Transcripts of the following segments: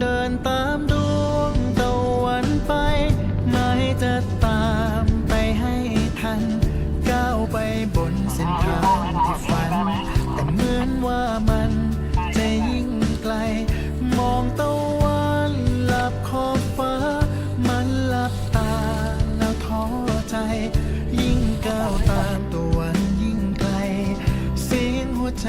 เดินตามดวงตะวันไป ไม่จะตามไปให้ทัน ก้าวไปบนเส้นทางที่ฝัน แต่เหมือนว่ามันจะยิ่งไกล มองตะวันหลับขอบฟ้า มันหลับตาแล้วท้อใจ ยิ่งก้าวตามตะวันยิ่งไกล เสียงหัวใจ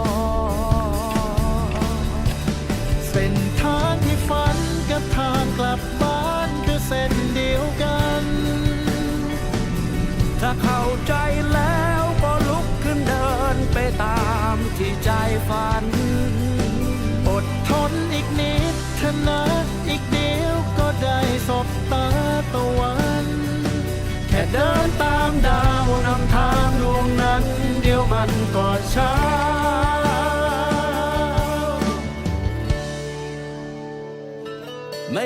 เส้นทางที่ฝันกับทางกลับบ้านคือเส้นเดียวกัน ถ้าเข้าใจแล้วก็ลุกขึ้นเดินไปตามที่ใจฝัน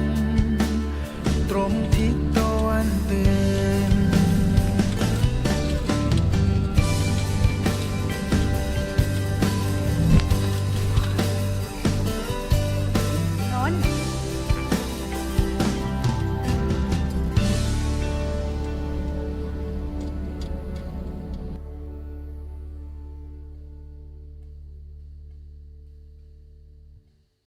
น ตรงทิศตะวันตื่น นนท์